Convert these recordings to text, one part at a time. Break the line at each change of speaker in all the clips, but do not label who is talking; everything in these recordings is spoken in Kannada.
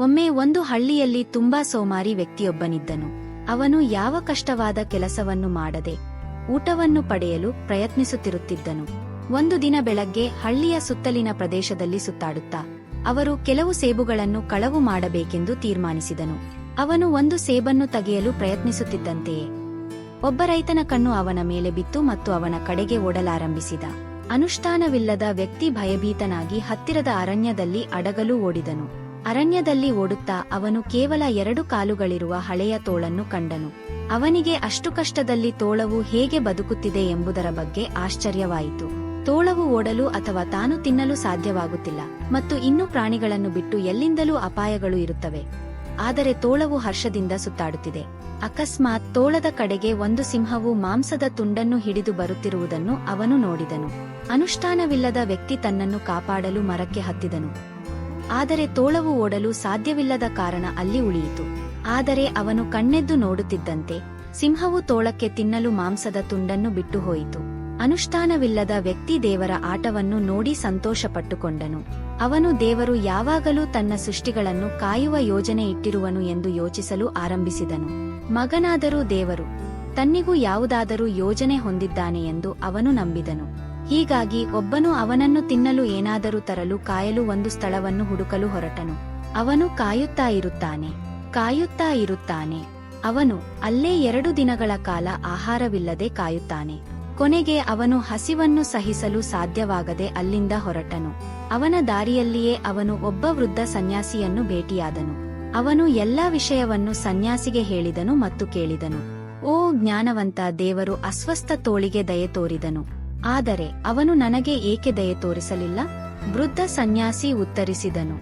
ಒಮ್ಮೆ ಒಂದು ಹಳ್ಳಿಯಲ್ಲಿ ತುಂಬಾ ಸೋಮಾರಿ ವ್ಯಕ್ತಿಯೊಬ್ಬನಿದ್ದನು. ಅವನು ಯಾವ ಕಷ್ಟವಾದ ಕೆಲಸವನ್ನು ಮಾಡದೆ ಊಟವನ್ನು ಪಡೆಯಲು ಪ್ರಯತ್ನಿಸುತ್ತಿರುತ್ತಿದ್ದನು. ಒಂದು ದಿನ ಬೆಳಗ್ಗೆ ಹಳ್ಳಿಯ ಸುತ್ತಲಿನ ಪ್ರದೇಶದಲ್ಲಿ ಸುತ್ತಾಡುತ್ತಾ ಅವರು ಕೆಲವು ಸೇಬುಗಳನ್ನು ಕಳವು ಮಾಡಬೇಕೆಂದು ತೀರ್ಮಾನಿಸಿದನು. ಅವನು ಒಂದು ಸೇಬನ್ನು ತೆಗೆಯಲು ಪ್ರಯತ್ನಿಸುತ್ತಿದ್ದಂತೆಯೇ ಒಬ್ಬ ರೈತನ ಕಣ್ಣು ಅವನ ಮೇಲೆ ಬಿತ್ತು ಮತ್ತು ಅವನ ಕಡೆಗೆ ಓಡಲಾರಂಭಿಸಿದ. ಅನುಷ್ಠಾನವಿಲ್ಲದ ವ್ಯಕ್ತಿ ಭಯಭೀತನಾಗಿ ಹತ್ತಿರದ ಅರಣ್ಯದಲ್ಲಿ ಅಡಗಲು ಓಡಿದನು. ಅರಣ್ಯದಲ್ಲಿ ಓಡುತ್ತಾ ಅವನು ಕೇವಲ ಎರಡು ಕಾಲುಗಳಿರುವ ಹಳೆಯ ತೋಳನ್ನು ಕಂಡನು. ಅವನಿಗೆ ಅಷ್ಟು ಕಷ್ಟದಲ್ಲಿ ತೋಳವು ಹೇಗೆ ಬದುಕುತ್ತಿದೆ ಎಂಬುದರ ಬಗ್ಗೆ ಆಶ್ಚರ್ಯವಾಯಿತು. ತೋಳವು ಓಡಲು ಅಥವಾ ತಾನು ತಿನ್ನಲು ಸಾಧ್ಯವಾಗುತ್ತಿಲ್ಲ ಮತ್ತು ಇನ್ನೂ ಪ್ರಾಣಿಗಳನ್ನು ಬಿಟ್ಟು ಎಲ್ಲಿಂದಲೂ ಅಪಾಯಗಳು ಇರುತ್ತವೆ. ಆದರೆ ತೋಳವು ಹರ್ಷದಿಂದ ಸುತ್ತಾಡುತ್ತಿದೆ. ಅಕಸ್ಮಾತ್ ತೋಳದ ಕಡೆಗೆ ಒಂದು ಸಿಂಹವು ಮಾಂಸದ ತುಂಡನ್ನು ಹಿಡಿದು ಬರುತ್ತಿರುವುದನ್ನು ಅವನು ನೋಡಿದನು. ಅನುಷ್ಠಾನವಿಲ್ಲದ ವ್ಯಕ್ತಿ ತನ್ನನ್ನು ಕಾಪಾಡಲು ಮರಕ್ಕೆ ಹತ್ತಿದನು. ಆದರೆ ತೋಳವು ಓಡಲು ಸಾಧ್ಯವಿಲ್ಲದ ಕಾರಣ ಅಲ್ಲಿ ಉಳಿಯಿತು. ಆದರೆ ಅವನು ಕಣ್ಣೆದ್ದು ನೋಡುತ್ತಿದ್ದಂತೆ ಸಿಂಹವು ತೋಳಕ್ಕೆ ತಿನ್ನಲು ಮಾಂಸದ ತುಂಡನ್ನು ಬಿಟ್ಟು ಹೋಯಿತು ಅನುಷ್ಠಾನವಿಲ್ಲದ ವ್ಯಕ್ತಿ ದೇವರ ಆಟವನ್ನು ನೋಡಿ ಸಂತೋಷಪಟ್ಟುಕೊಂಡನು. ಅವನು ದೇವರು ಯಾವಾಗಲೂ ತನ್ನ ಸೃಷ್ಟಿಗಳನ್ನು ಕಾಯುವ ಯೋಜನೆ ಇಟ್ಟಿರುವನು ಎಂದು ಯೋಚಿಸಲು ಆರಂಭಿಸಿದನು. ಮಗನಾದರೂ ದೇವರು, ತನ್ನಿಗೂ ಯಾವುದಾದರೂ ಯೋಜನೆ ಹೊಂದಿದ್ದಾನೆ ಎಂದು ಅವನು ನಂಬಿದನು. ಹೀಗಾಗಿ ಒಬ್ಬನು ಅವನನ್ನು ತಿನ್ನಲು ಏನಾದರೂ ತರಲು ಕಾಯಲು ಒಂದು ಸ್ಥಳವನ್ನು ಹುಡುಕಲು ಹೊರಟನು. ಅವನು ಕಾಯುತ್ತಾ ಇರುತ್ತಾನೆ ಕಾಯುತ್ತಾ ಇರುತ್ತಾನೆ. ಅವನು ಅಲ್ಲೇ ಎರಡು ದಿನಗಳ ಕಾಲ ಆಹಾರವಿಲ್ಲದೆ ಕಾಯುತ್ತಾನೆ. ಕೊನೆಗೆ ಅವನು ಹಸಿವನ್ನು ಸಹಿಸಲು ಸಾಧ್ಯವಾಗದೆ ಅಲ್ಲಿಂದ ಹೊರಟನು. ಅವನ ದಾರಿಯಲ್ಲಿಯೇ ಅವನು ಒಬ್ಬ ವೃದ್ಧ ಸನ್ಯಾಸಿಯನ್ನು ಭೇಟಿಯಾದನು. ಅವನು ಎಲ್ಲಾ ವಿಷಯವನ್ನು ಸನ್ಯಾಸಿಗೆ ಹೇಳಿದನು ಮತ್ತು ಕೇಳಿದನು. ಓ ಜ್ಞಾನವಂತ ದೇವರು, ಅಸ್ವಸ್ಥ ತೋಳಿಗೆ ದಯೆ ತೋರಿದನು. ಆದರೆ ಅವನು ನನಗೆ ಏಕೆ ದಯೆ ತೋರಿಸಲಿಲ್ಲ? ವೃದ್ಧ ಸನ್ಯಾಸಿ ಉತ್ತರಿಸಿದನು,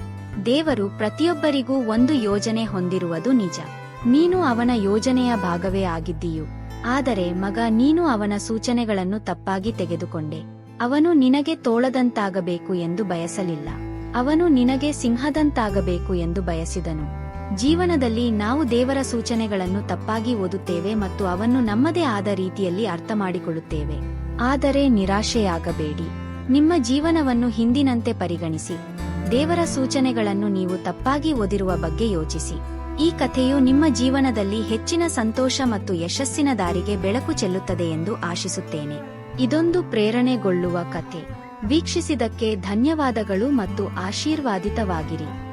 ದೇವರು ಪ್ರತಿಯೊಬ್ಬರಿಗೂ ಒಂದು ಯೋಜನೆ ಹೊಂದಿರುವುದು ನಿಜ. ನೀನು ಅವನ ಯೋಜನೆಯ ಭಾಗವೇ ಆಗಿದ್ದೀಯು, ಆದರೆ ಮಗ, ನೀನು ಅವನ ಸೂಚನೆಗಳನ್ನು ತಪ್ಪಾಗಿ ತೆಗೆದುಕೊಂಡೆ. ಅವನು ನಿನಗೆ ತೋಳದಂತಾಗಬೇಕು ಎಂದು ಬಯಸಲಿಲ್ಲ. ಅವನು ನಿನಗೆ ಸಿಂಹದಂತಾಗಬೇಕು ಎಂದು ಬಯಸಿದನು. ಜೀವನದಲ್ಲಿ ನಾವು ದೇವರ ಸೂಚನೆಗಳನ್ನು ತಪ್ಪಾಗಿ ಓದುತ್ತೇವೆ ಮತ್ತು ಅವನ್ನು ನಮ್ಮದೇ ಆದ ರೀತಿಯಲ್ಲಿ ಅರ್ಥ ಮಾಡಿಕೊಳ್ಳುತ್ತೇವೆ ಆದರೆ ನಿರಾಶೆಯಾಗಬೇಡಿ. ನಿಮ್ಮ ಜೀವನವನ್ನು ಹಿಂದಿನಂತೆ ಪರಿಗಣಿಸಿ. ದೇವರ ಸೂಚನೆಗಳನ್ನು ನೀವು ತಪ್ಪಾಗಿ ಓದಿರುವ ಬಗ್ಗೆ ಯೋಚಿಸಿ. ಈ ಕಥೆಯು ನಿಮ್ಮ ಜೀವನದಲ್ಲಿ ಹೆಚ್ಚಿನ ಸಂತೋಷ ಮತ್ತು ಯಶಸ್ಸಿನ ದಾರಿಗೆ ಬೆಳಕು ಚೆಲ್ಲುತ್ತದೆ ಎಂದು ಆಶಿಸುತ್ತೇನೆ. ಇದೊಂದು ಪ್ರೇರಣೆಗೊಳ್ಳುವ ಕಥೆ. ವೀಕ್ಷಿಸಿದಕ್ಕೆ ಧನ್ಯವಾದಗಳು ಮತ್ತು ಆಶೀರ್ವಾದಿತವಾಗಿರಿ.